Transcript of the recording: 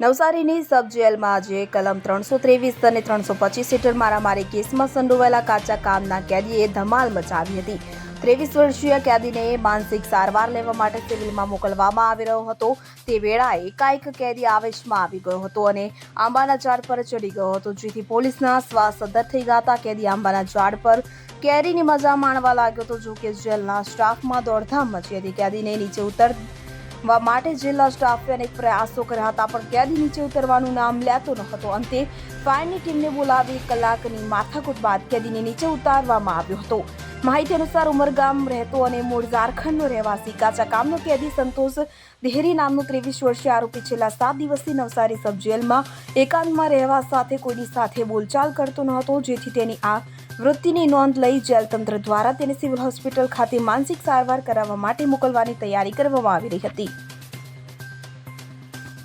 નવસારીની સબ જેલમાં આજે કલમ ત્રણસો ત્રેવીસ અને ત્રણસો પચીસ હેઠળ મારામારી કેસમાં સંડોવાયેલા કાચા કામના કેદીએ ધમાલ મચાવી હતી. ત્રેવીસ વર્ષીય કેદીને માનસિક સારવાર લેવા માટે સિવિલમાં મોકલવામાં આવી રહ્યો હતો. તે વેળાએ એકાએક કેદી આવેશમાં આવી ગયો હતો અને આંબાના ઝાડ પર ચડી ગયો હતો, જેથી પોલીસના શ્વાસ સદર થઈ ગયા કેદી આંબાના ઝાડ પર કેરીની મજા માણવા લાગ્યો હતો જો કે જેલના સ્ટાફમાં દોડધામ મચી હતી. કેદીને નીચે ઉતર માટે જિલ્લા સ્ટાફે અનેક પ્રયાસો કર્યા હતા, પણ કેદી નીચે ઉતરવાનું નામ લેતો ન હતો. અંતે ફાયરની ટીમને બોલાવી કલાકની માથાકૂટ બાદ કેદીને નીચે ઉતારવામાં આવ્યો હતો. માહિતી અનુસાર ઉમરગામ રહેતો અને મૂળ ઝારખંડનો રહેવાસી કાચા કામનો કેદી સંતોષ દેહરી નામનો ત્રેવીસ વર્ષીય આરોપી છેલ્લા સાત દિવસથી નવસારી સબ જેલમાં એકાંતમાં રહેવા સાથે કોઈની સાથે બોલચાલ કરતો ન હતો, જેથી તેની આ વૃત્તિની નોંધ લઈ જેલ તંત્ર દ્વારા તેને સિવિલ હોસ્પિટલ ખાતે માનસિક સારવાર કરાવવા માટે મોકલવાની તૈયારી કરવામાં આવી રહી હતી.